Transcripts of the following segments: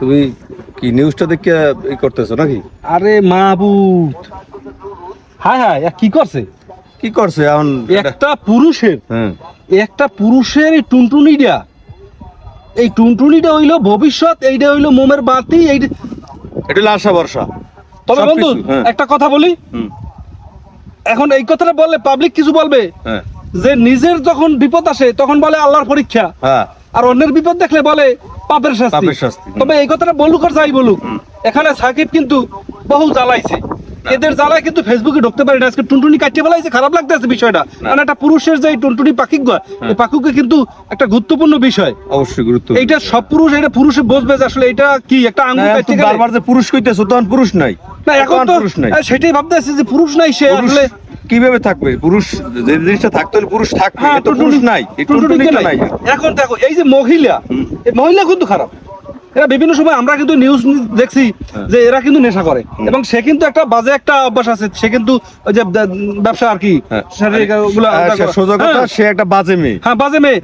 তুমি কি নিউজটা দেখে ই করতেছো নাকি? আরে মাহবুব হায় হায় এ কি করছে? কি করছে এখন? একটা পুরুষের হ্যাঁ। একটা পুরুষের এই টুনটুনিটা। এই টুনটুনিটা হইল ভবিষ্যৎ এইটা হইল মোমের বাতি এইটা এটা হলো আশা ভরসা। তবে সবকিছু, বন্ধু হ্যাঁ। একটা কথা বলি। হুম, এখন এই কথাটা বললে পাবলিক কিছু বলবে। হ্যাঁ। যে নিজের যখন বিপদ আসে তখন বলে আল্লাহর পরীক্ষা। হ্যাঁ। আর অন্যের বিপদ দেখলে বলে পাপের শাস্তি। তবে এই কথাটা বলুক আর যাই বলুক এখানে সাকিব কিন্তু বহু জ্বালাইছে। এদের জ্বালায় কিন্তু ফেসবুকে ঢুকতে পারি না। আজকে টুনটুনি কাটিয়ে ফেলাইছে খারাপ লাগতেছে বিষয়টা। কারণ একটা পুরুষের যে টুনটুনি পাখিক গয় এই পাখুকে কিন্তু একটা গুরুত্বপূর্ণ বিষয়। অবশ্যই গুরুত্ব এটা সব পুরুষ এটা পুরুষে বুঝবে যে আসলে এটা কি একটা আঙ্গুল কাটতে বারবার যে পুরুষ কইতেছো তখন পুরুষ নাই। না এখন তো পুরুষ নাই। আহ, সেটাই ভাবতেছে যে পুরুষ নাই সে আসলে কীভাবে থাকবে পুরুষ যে জিনিসটা থাকতে হলে পুরুষ থাকবে হ্যাঁ, তো পুরুষ নাই টুনটুনিটা নাই। নাই এখন দেখো এই যে মহিলা এই মহিলা কিন্তু খারাপ এরা বিভিন্ন সময় আমরা কিন্তু নিউজ দেখছি হ্যাঁ। যে এরা কিন্তু নেশা করে এবং সে কিন্তু একটা বাজে একটা অভ্যাস আছে সে কিন্তু ওই যে ব্যবসা আর কি হ্যাঁ। সে সোজা কথা। সে একটা বাজে মেয়ে হ্যাঁ বাজে মেয়ে।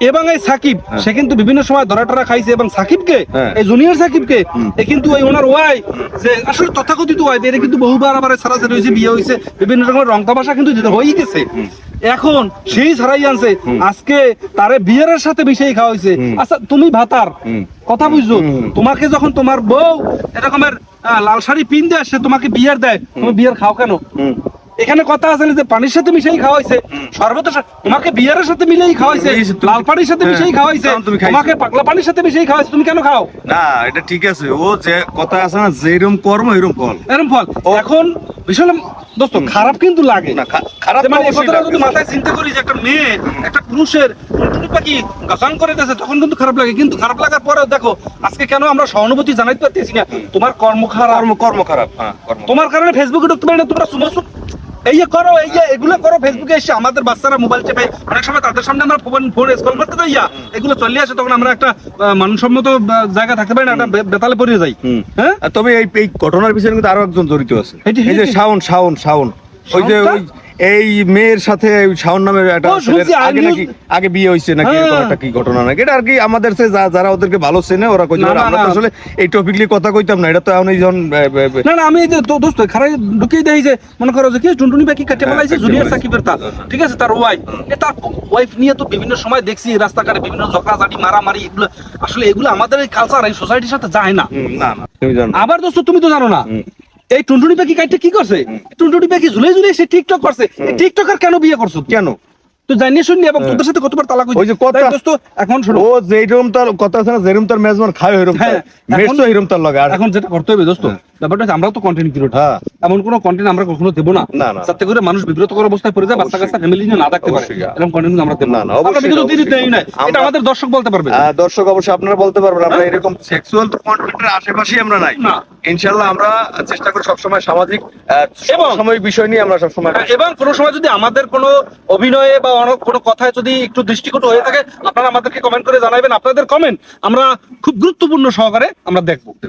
এবং এই সাকিব সে কিন্তু বিভিন্ন সময় ধরা টরা খাইছে এবং সাকিবকে হ্যাঁ। এই জুনিয়র সাকিবকে এ কিন্তু ওই ওনার ওয়াই যে আসলে তথাকথিত ওয়াই এর কিন্তু বহুবার আবার ছাড়াছাড়ি হয়েছে বিয়ে হয়েছে বিভিন্ন রকমের রং তামাশা কিন্তু যেটা হয়েই গেছে। এখন সেই ছাড়াই আনছে আজকে তারে বিয়ারের সাথে মিশিয়ে খাওয়া হয়েছে। আচ্ছা তুমি ভাতার কথা বুঝছ? তোমাকে যখন তোমার বউ এরকমের লাল শাড়ি পিন দেয় সে তোমাকে বিয়ার দেয় তুমি বিয়ার খাও কেন। এখানে কথা আছে যে পানির সাথে মিশাই খাওয়াইছে। সর্বত তোমাকে বিয়ারের সাথে মিলেই খাওয়াইছে লাল পানির সাথে হ্যাঁ, মিশাই খাওয়াইছে। তোমাকে পাগলা পানির সাথে মিশাই খাওয়াইছে তুমি কেন খাও? না এটা ঠিক আছে। ও যে কথা আছে না যেরকম কর্ম এরকম ফল। এরকম ফল। এখন বিষয় দোস্ত খারাপ কিন্তু লাগে। না খারাপ মানে এই কথাটা যদি মাথায় চিন্তা করি যে একটা মেয়ে একটা পুরুষের টুনটুনি পাখি গাছাং করে দিয়েছে তখন কিন্তু খারাপ লাগে। কিন্তু খারাপ লাগার পরেও দেখো আজকে কেন আমরা সহানুভূতি জানাইতে পারতেছি না? তোমার কর্ম খারাপ। কর্ম কর্ম খারাপ হ্যাঁ তোমার কারণে ফেসবুকে ঢুকতে পারি না তোমরা সুমো সুম- এই যে করো এই যে এগুলো করো ফেসবুকে এসে আমাদের বাচ্চারা মোবাইল চেপে অনেক সময় তাদের সামনে আমরা ফোন ফোন স্কল করতে যাই এগুলো চলে আসে তখন আমরা একটা মানসম্মত জায়গা থাকতে পারি না একটা বেতালে পড়ে যাই। হ্যাঁ? তবে এই এই ঘটনার পিছনে কিন্তু আরও একজন জড়িত আছে। এই যে শাওন শাওন শাওন। ওই যে ওই এই মেয়ের সাথে ওই শাওন নামের একটা আগে নাকি আগে বিয়ে হয়েছে নাকি হ্যাঁ। এরকম একটা কি ঘটনা নাকি? এটা আর কি আমাদের সে যারা ওদেরকে ভালো চেনে ওরা কইতে পারে। আমরা তো আসলে এই টপিক নিয়ে কথা কইতাম না। এটা তো এখন যখন না না আমি যে দোস্ত খারাই ঢুকিয়ে দেই যে মনে করো যে কি টুনটুনি পাখি কাটে হ্যাঁ, ফেলাইছে জুনিয়র সাকিবের তার ঠিক আছে তার ওয়াইফ তার ওয়াইফ নিয়ে তো বিভিন্ন সময় দেখছি রাস্তাঘাটে বিভিন্ন ঝগড়াঝাটি মারামারি এগুলো। আসলে এগুলো আমাদের এই কালচার এই সোসাইটির সাথে যায় না। না না আবার দোস্ত তুমি তো জানো না। এই টুনটুনি পাখি কাইটটা কি করছে? টুনটুনি পাখি ঝুলে ঝুলে সে টিকটক করছে। এই টিকটকার কেন বিয়ে করছ? কেন? তো জানিয়ে শুনি এবং তোদের সাথে কতবার তালাক হয়েছে। ওই যে কথা- দোস্ত এখন শোনো। ও যেরকম তার কথা আছে না যেরকম তার মেজমান খায় এরকম হ্যাঁ, মেসও এরকম তার লাগে। আর এখন যেটা করতে হবে দোস্ত ব্যাপারটা হচ্ছে আমরাও তো কন্টেন্ট হ্যাঁ। এমন কোনো কন্টেন্ট আমরা কখনো দেবো না। না, না। যাতে করে মানুষ বিব্রতকর অবস্থায় পড়ে যায় বাচ্চা কাচ্চা ফ্যামিলি নিয়ে না থাকতে পারে। হ্যাঁ। এরকম কন্টেন্ট আমরা দেবো না, না, আমরা বিগত দিনে অবশ্যই। দেই নাই। এটা আমাদের দর্শক বলতে পারবে। দর্শক অবশ্যই আপনারা বলতে পারবেন। আমরা এরকম সেক্সুয়াল কন্টেন্টের আশেপাশেই আমরা নাই। না। ইনশাআল্লাহ আমরা চেষ্টা করি সবসময় সামাজিক এবং- সমসাময়িক বিষয় নিয়ে আমরা সবসময় এবং কোনো সময় যদি আমাদের কোনো অভিনয়ে বা অন্য কোনো কথায় যদি একটু দৃষ্টিকটু হয়ে থাকে আপনারা আমাদেরকে কমেন্ট করে জানাবেন। আপনাদের কমেন্ট আমরা খুব গুরুত্বপূর্ণ সহকারে আমরা দেখব।